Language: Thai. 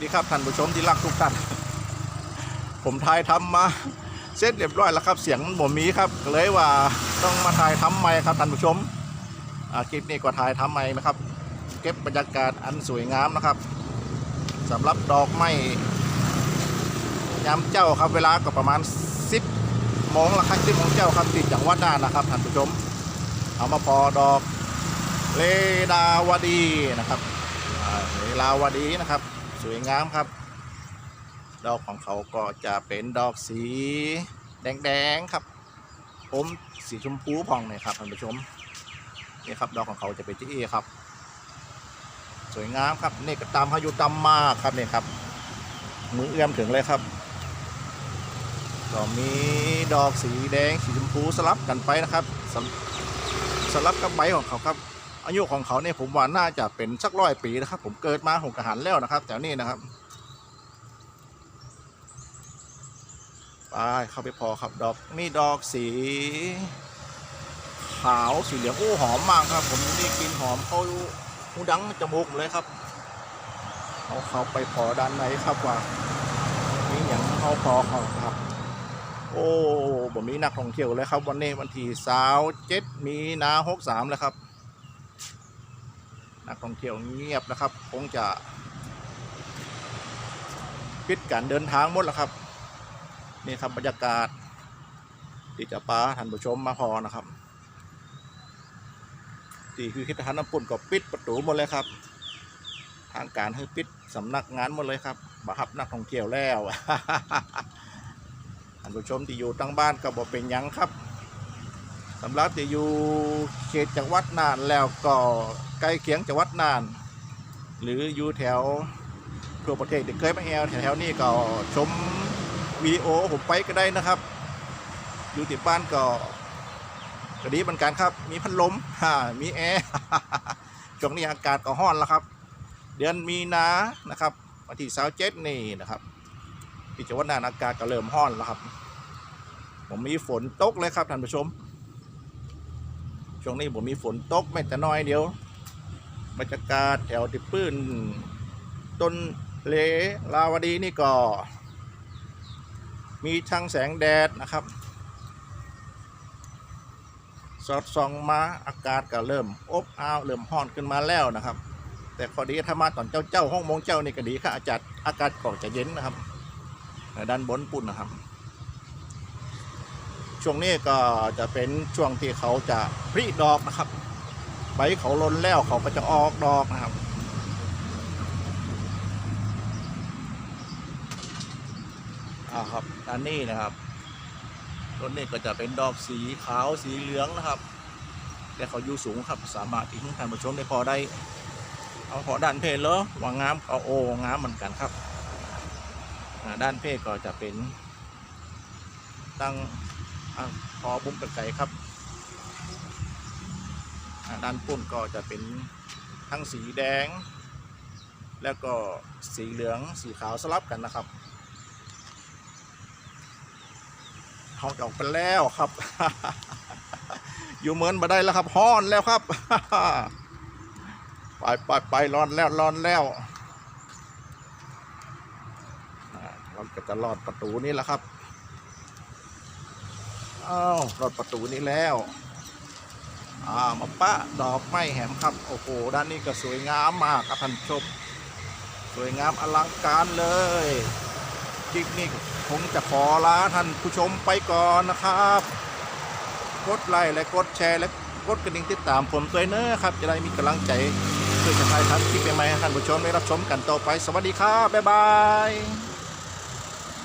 ดีครับท่านผู้ชมที่รักทุกท่าน ผมถ่ายทำมาเสร็จเรียบร้อยแล้วครับ เสียงมันบ่มีครับเลยว่าต้องมาถ่ายทำใหม่ครับท่านผู้ชมคลิปนี้ก็ถ่ายทำใหม่นะครับ เก็บบรรยากาศอันสวยงามนะครับสำหรับดอกไม้ยามเจ้าครับเวลาก็ประมาณ 10โมงละครับ10โมงเจ้าครับติดจังหวัดน่านนะครับท่านผู้ชม เอามาพอดอกเลดาวดีนะครับอ่าเลดาวดีนะครับ สวยงามครับ ดอกของเขาก็จะเป็นดอกสีแดงๆครับผมสีชมพูผ่องเนี่ยครับท่านผู้ชมนี่ครับดอกของเขาจะเป็นที่เอครับ สวยงามครับนี่ก็ตามพายุตามมากครับเนี่ยครับ มือเอื้อมถึงเลยครับก็มีดอกสีแดงสีชมพูสลับกันไปนะครับสสลับกับใบของเขาครับ อายุของเขาเนี่ยผมว่าน่าจะเป็นสักร้อยปีนะครับ ผมเกิดมาหกกระหันแล้วนะครับแถวนี้นะครับไปเข้าไปพอครับดอกมีดอกสี ขาวสีเหลืองโอ้หอมมากครับ ผมได้กลินหอมเขาหูดังจมูกเลยครับเอาเข้าไปพอด้านในครับว่ามีอย่างเขาพอเขาครับ โอ้ผมมีนักท่องเที่ยวเลยครับ วันนี้วันที่สาวเจ็ดมีนาหกสามแล้วครับ นักท่องเที่ยวเงียบนะครับ คงจะปิดการเดินทางหมดแล้วครับ นี่ครับบรรยากาศที่จะปาท่านผู้ชมมาพอนะครับที่คือคิดทานน้ำปุ่นก็ปิดประตูหมดเลยครับ ทางการให้ปิดสำนักงานหมดเลยครับบัฮับนักท่องเที่ยวแล้วท่านผู้ชมที่อยู่ตั้งบ้านก็บอกเป็นยังครับ สำหรับที่อยู่เขตจังหวัดน่านแล้วก็ใกล้เคียงจังหวัดน่าน หรืออยู่แถวทั่วประเทศที่เคยมาแอลแถวๆนี้ก็ชมวิดีโอผมไปก็ได้นะครับ อยู่ที่บ้านก็ก็ดีเหมือนกันครับ มีพัดลมฮ่ามีแอร์ช่วงนี้อากาศก็ร้อนแล้วครับ เดือนมีนานะครับวันที่สาวเจ็ดนี่นะครับที่จังหวัดน่านอากาศก็เริ่มร้อนแล้วครับ ผมมีฝนตกเลยครับท่านผู้ชม ช่วงนี้ผมมีฝนตกไม่แต่น้อยเดียวบรรยากาศแถวติปื้นต้นเลลาวดีนี่ก็ มีทั้งแสงแดดนะครับ สอดส่องมาอากาศก็เริ่มอบอ้าวเริ่มร้อนขึ้นมาแล้วนะครับ แต่ข้อดีถ้ามาตอนเจ้าเจ้าห้องมงเจ้านี่ก็ดีค่ะอากาศอากาศก็จะเย็นนะครับด้านบนปุ่นนะครับ ช่วงนี้ก็จะเป็นช่วงที่เขาจะผลิดอกนะครับ ใบเขาล้นแล้วเขาก็จะออกดอกนะครับ อ่าครับด้านนี้นะครับต้นนี้ก็จะเป็นดอกสีขาวสีเหลืองนะครับแต่เขาอยู่สูงครับ สามารถที่ท่านผู้ชมได้พอได้ เอาพอด้านเพศเหรอวางงามเอาโองามเหมือนกันครับ ด้านเพศก็จะเป็นตั้ง อพอบุ้มกระไก่ครับด้านปุ้นก็จะเป็นทั้งสีแดง แล้วก็สีเหลืองสีขาวสลับกันนะครับเขาจะออกไปแล้วครับ อยู่เหมือนมาได้แล้วครับฮ้อนแล้วครับ ไปไปไปร้อนแล้วร้อนแล้วเราก็จะรอดประตูนี้แล้วครับ อ้าวรอดประตูนี้แล้วอ่ามาปะดอกไม้แหมครับ โอ้โห ด้านนี้ก็สวยงามมากครับท่านผู้ชม สวยงามอลังการเลยคลิปนี้คงจะขอลาท่านผู้ชมไปก่อนนะครับ กดไลค์และกดแชร์และกดกระดิ่งติดตามผมด้วยเนอะครับ จะได้มีกำลังใจเพื่อจะถ่ายทำคลิปใหม่ๆให้ท่านผู้ชมได้รับชมกันต่อไป สวัสดีครับ บ๊ายบาย